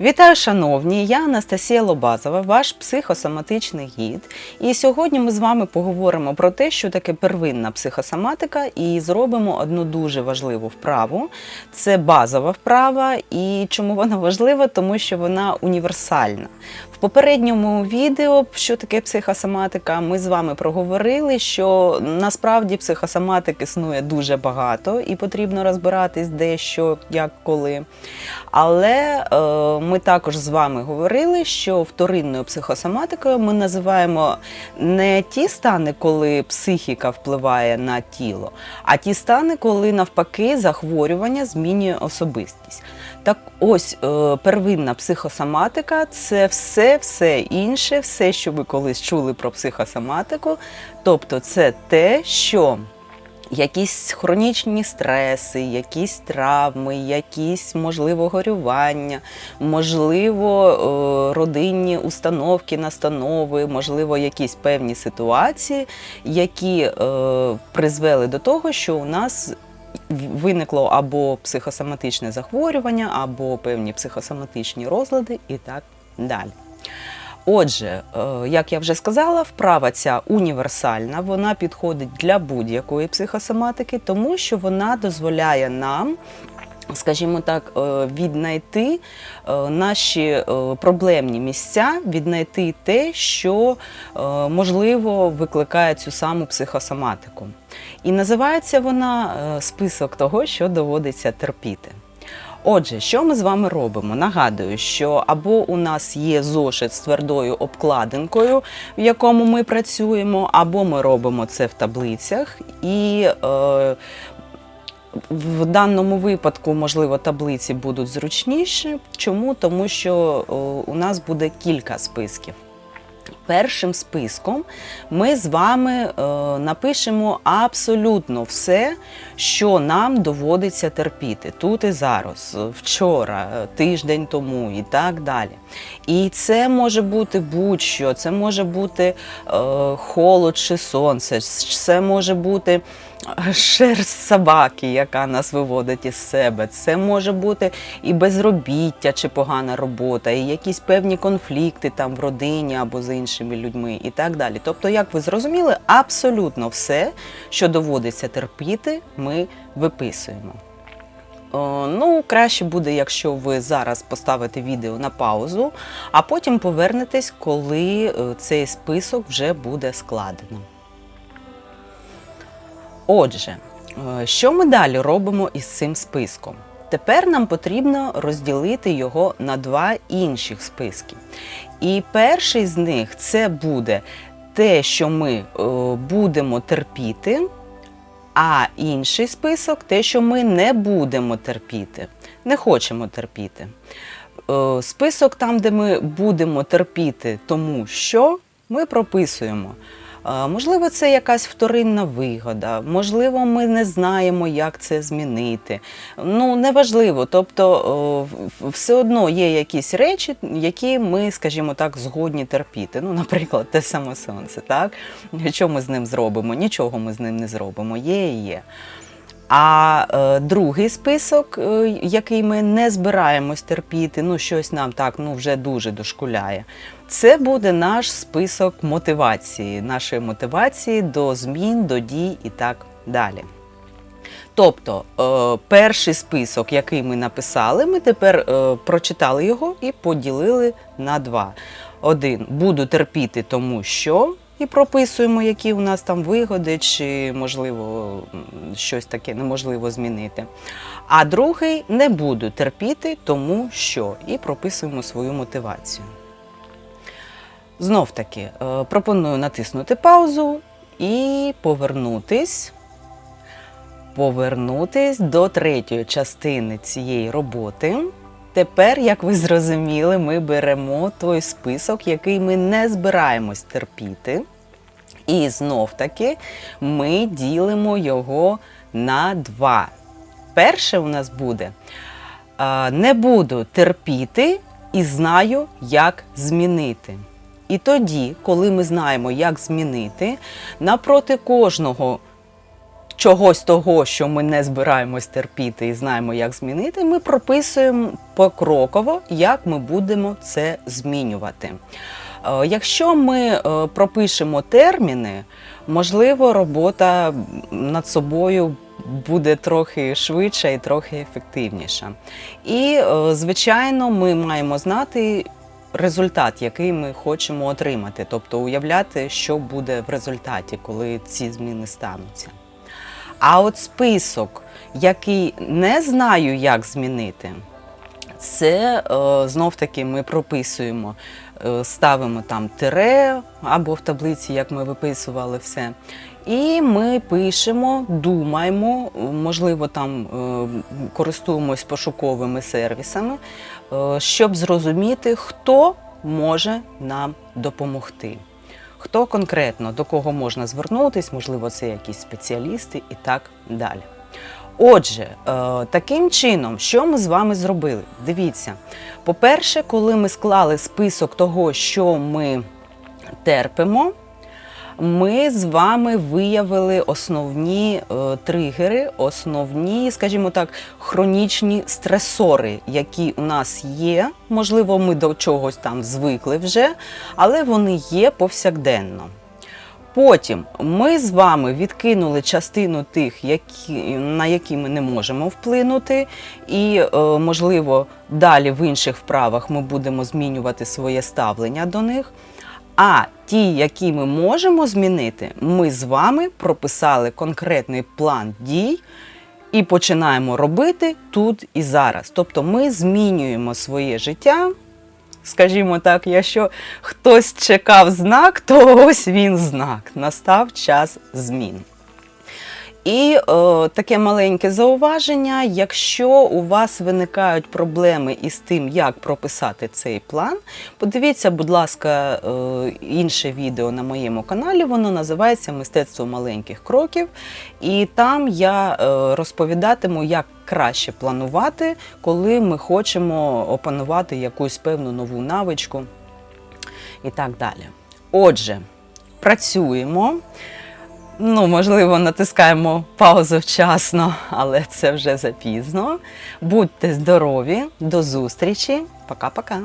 Вітаю, шановні! Я Анастасія Лобазова, ваш психосоматичний гід. І сьогодні ми з вами поговоримо про те, що таке первинна психосоматика, і зробимо одну дуже важливу вправу. Це базова вправа. І чому вона важлива? Тому що вона універсальна. Попередньому відео, що таке психосоматика, ми з вами проговорили, що насправді психосоматик існує дуже багато і потрібно розбиратись де що, як, коли. Але е, ми також з вами говорили, що вторинною психосоматикою ми називаємо не ті стани, коли психіка впливає на тіло, а ті стани, коли навпаки захворювання змінює особистість. Так ось е, первинна психосоматика це все, все інше, все, що ви колись чули про психосоматику. Тобто, це те, що якісь хронічні стреси, якісь травми, якісь, можливо, горювання, можливо, е, родинні установки, настанови, можливо, якісь певні ситуації, які е, призвели до того, що у нас виникло або психосоматичне захворювання, або певні психосоматичні розлади і так далі. Отже, е, як я вже сказала, вправа ця універсальна, вона підходить для будь-якої психосоматики, тому що вона дозволяє нам. Скажімо так, е, віднайти е, наші проблемні місця, віднайти те, що можливо викликає цю саму психосоматику. І називається вона список того, що доводиться терпіти. Отже, що ми з вами робимо? Нагадую, що або у нас є зошит з твердою обкладинкою, в якому ми працюємо, або ми робимо це в таблицях. І е, в даному випадку, можливо, таблиці будуть зручніші. Чому? Тому що е, у нас буде кілька списків. Першим списком ми з вами е, напишемо абсолютно все, що нам доводиться терпіти тут і зараз, вчора, тиждень тому і так далі. І це може бути будь-що, це може бути е, холод чи сонце, це може бути шерсть собаки, яка нас виводить із себе. Це може бути і безробіття чи погана робота, і якісь певні конфлікти там в родині або з іншими людьми, і так далі. Тобто, як ви зрозуміли, абсолютно все, що доводиться терпіти, ми виписуємо. О, ну, краще буде, якщо ви зараз поставите відео на паузу, а потім повернетесь, коли е, цей список вже буде складено. Отже, е, що ми далі робимо із цим списком? Тепер нам потрібно розділити його на два інших списки. І перший з них це буде те, що ми е, будемо терпіти, а інший список те, що ми не будемо терпіти, не хочемо терпіти. Е, список там, де ми будемо терпіти, тому що ми прописуємо. Можливо, це якась вторинна вигода, можливо, ми не знаємо, як це змінити. Ну, неважливо. Тобто все одно є якісь речі, які ми, скажімо так, згодні терпіти. Ну, наприклад, те саме сонце. так? Що ми з ним зробимо? Нічого ми з ним не зробимо. Є і є. А е, другий список, е, який ми не збираємось терпіти, ну щось нам так ну вже дуже дошкуляє. Це буде наш список мотивації, нашої мотивації до змін, до дій і так далі. Тобто е, перший список, який ми написали, ми тепер прочитали його і поділили на два. Один буду терпіти, тому що і прописуємо, які у нас там вигоди, чи, можливо, щось таке неможливо змінити. А другий не буду терпіти, тому що і прописуємо свою мотивацію. Знов таки е, пропоную натиснути паузу і повернутись. Повернутись до третьої частини цієї роботи. Тепер, як ви зрозуміли, ми беремо той список, який ми не збираємось терпіти. І знов таки ми ділимо його на два. Перше у нас буде не буду терпіти і знаю, як змінити. І тоді, коли ми знаємо, як змінити, напроти кожного чогось того, що ми не збираємось терпіти і знаємо, як змінити, ми прописуємо покроково, як ми будемо це змінювати. Е, Якщо ми е, пропишемо терміни, можливо, робота над собою буде трохи швидша і трохи ефективніша. І, е, звичайно, ми маємо знати результат, який ми хочемо отримати, тобто уявляти, що буде в результаті, коли ці зміни стануться. А от список, який не знаю, як змінити, це е, знов таки ми прописуємо, е, ставимо там тире або в таблиці, як ми виписували все. І ми пишемо, думаємо, можливо, там е, користуємось пошуковими сервісами, щоб зрозуміти, хто може нам допомогти. Хто конкретно до кого можна звернутись, можливо, це якісь спеціалісти і так далі. Отже, е, таким чином, що ми з вами зробили? Дивіться, по-перше, коли ми склали список того, що ми терпимо, ми з вами виявили основні е, тригери, основні, скажімо так, хронічні стресори, які у нас є. Можливо, ми до чогось там звикли вже, але вони є повсякденно. Потім ми з вами відкинули частину тих, які, на які ми не можемо вплинути, і, е, можливо, далі в інших вправах ми будемо змінювати своє ставлення до них. А ті, які ми можемо змінити, ми з вами прописали конкретний план дій і починаємо робити тут і зараз. Тобто ми змінюємо своє життя. Скажімо так, якщо хтось чекав знак, то ось він знак. Настав час змін. І е, таке маленьке зауваження: якщо у вас виникають проблеми із тим, як прописати цей план, подивіться, будь ласка, е, інше відео на моєму каналі. Воно називається Мистецтво маленьких кроків. І там я е, розповідатиму, як краще планувати, коли ми хочемо опанувати якусь певну нову навичку і так далі. Отже, працюємо. Ну, можливо, натискаємо паузу вчасно, але це вже запізно. Будьте здорові, до зустрічі. Пока-пока.